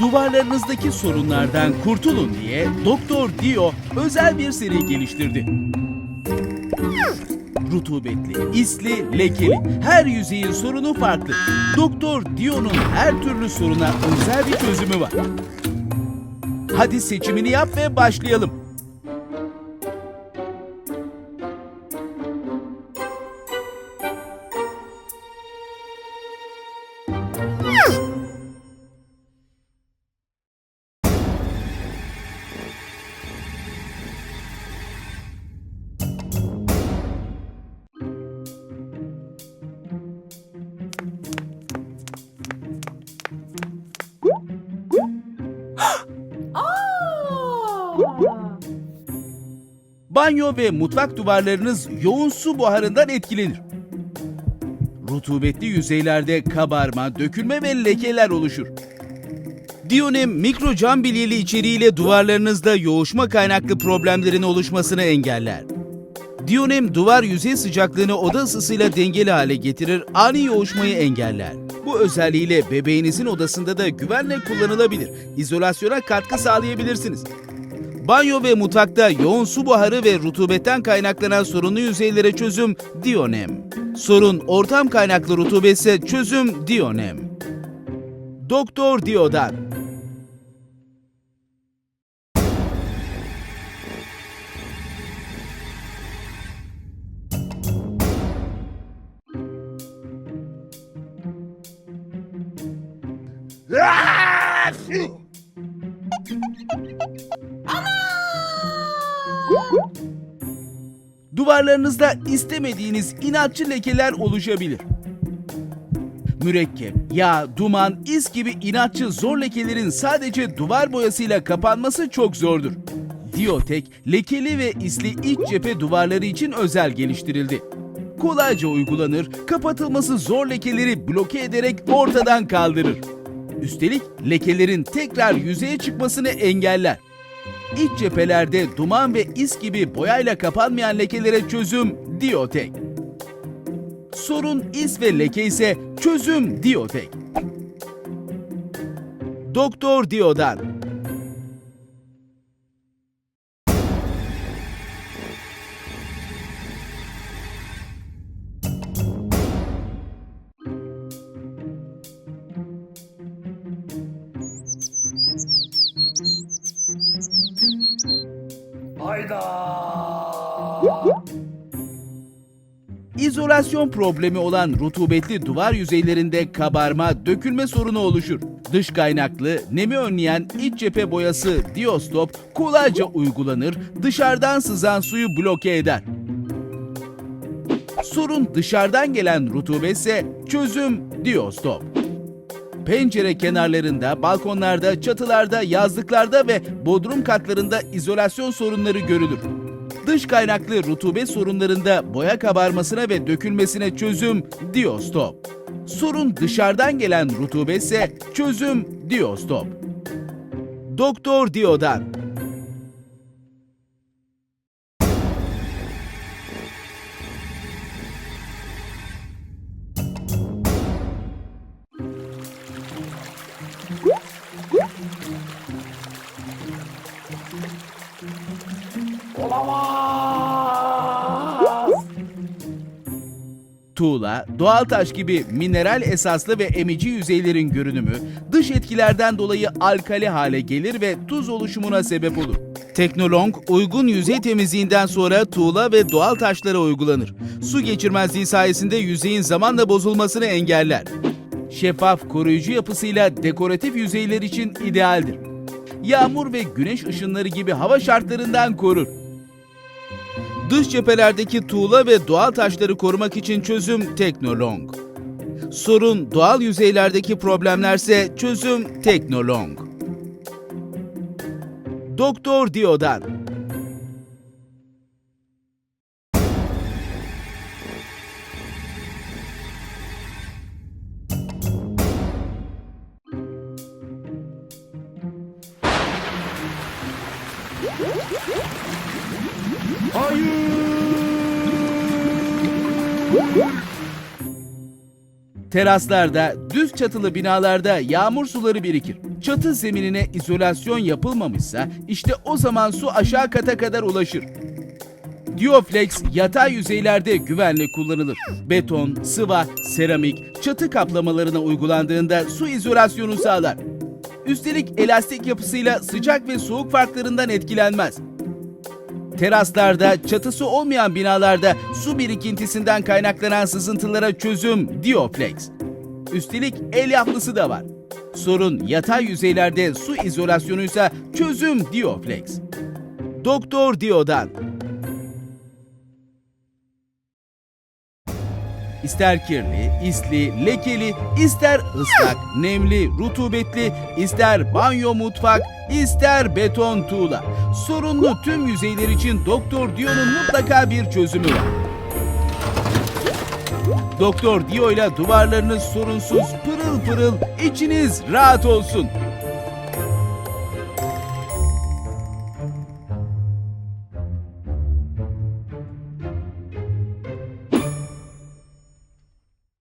Duvarlarınızdaki sorunlardan kurtulun diye Doktor Dio özel bir seri geliştirdi. Rutubetli, isli, lekeli. Her yüzeyin sorunu farklı. Doktor Dio'nun her türlü soruna özel bir çözümü var. Hadi seçimini yap ve başlayalım. Banyo ve mutfak duvarlarınız yoğun su buharından etkilenir. Rutubetli yüzeylerde kabarma, dökülme ve lekeler oluşur. Dionem mikro cam bilyeli içeriğiyle duvarlarınızda yoğuşma kaynaklı problemlerin oluşmasını engeller. Dionem duvar yüzey sıcaklığını oda ısısıyla dengeli hale getirir, ani yoğuşmayı engeller. Bu özelliğiyle bebeğinizin odasında da güvenle kullanılabilir. İzolasyona katkı sağlayabilirsiniz. Banyo ve mutfakta yoğun su buharı ve rutubetten kaynaklanan sorunlu yüzeylere çözüm Dionem. Sorun ortam kaynaklı rutubetse çözüm Dionem. Doktor Dio'dan. Duvarlarınızda istemediğiniz inatçı lekeler oluşabilir. Mürekkep, yağ, duman, iz gibi inatçı zor lekelerin sadece duvar boyasıyla kapanması çok zordur. Diotek, lekeli ve isli iç cephe duvarları için özel geliştirildi. Kolayca uygulanır, kapatılması zor lekeleri bloke ederek ortadan kaldırır. Üstelik lekelerin tekrar yüzeye çıkmasını engeller. İç cephelerde duman ve is gibi boyayla kapanmayan lekelere çözüm Diotek. Sorun is ve leke ise çözüm Diotek. Doktor Dio'dan. İzolasyon problemi olan rutubetli duvar yüzeylerinde kabarma, dökülme sorunu oluşur. Dış kaynaklı, nemi önleyen iç cephe boyası Diostop kolayca uygulanır, dışarıdan sızan suyu bloke eder. Sorun dışarıdan gelen rutubetse çözüm Diostop. Pencere kenarlarında, balkonlarda, çatılarda, yazlıklarda ve bodrum katlarında izolasyon sorunları görülür. Dış kaynaklı rutubet sorunlarında boya kabarmasına ve dökülmesine çözüm Diostop. Sorun dışarıdan gelen rutubetse çözüm Diostop. Doktor Dio'dan. Tuğla, doğal taş gibi mineral esaslı ve emici yüzeylerin görünümü dış etkilerden dolayı alkali hale gelir ve tuz oluşumuna sebep olur. Teknolong uygun yüzey temizliğinden sonra tuğla ve doğal taşlara uygulanır. Su geçirmezliği sayesinde yüzeyin zamanla bozulmasını engeller. Şeffaf koruyucu yapısıyla dekoratif yüzeyler için idealdir. Yağmur ve güneş ışınları gibi hava şartlarından korur. Dış cephelerdeki tuğla ve doğal taşları korumak için çözüm Teknolong. Sorun doğal yüzeylerdeki problemlerse çözüm Teknolong. Doktor Dio'dan. Teraslarda, düz çatılı binalarda yağmur suları birikir. Çatı zeminine izolasyon yapılmamışsa işte o zaman su aşağı kata kadar ulaşır. Dioflex yatay yüzeylerde güvenli kullanılır. Beton, sıva, seramik, çatı kaplamalarına uygulandığında su izolasyonu sağlar. Üstelik elastik yapısıyla sıcak ve soğuk farklarından etkilenmez. Teraslarda, çatısı olmayan binalarda su birikintisinden kaynaklanan sızıntılara çözüm Dioflex. Üstelik el yaplısı da var. Sorun yatay yüzeylerde su izolasyonuysa çözüm Dioflex. Doktor Dio'dan. İster kirli, isli, lekeli, ister ıslak, nemli, rutubetli, ister banyo mutfak, ister beton tuğla. Sorunlu tüm yüzeyler için Doktor Dio'nun mutlaka bir çözümü var. Doktor Dio ile duvarlarınız sorunsuz, pırıl pırıl, içiniz rahat olsun.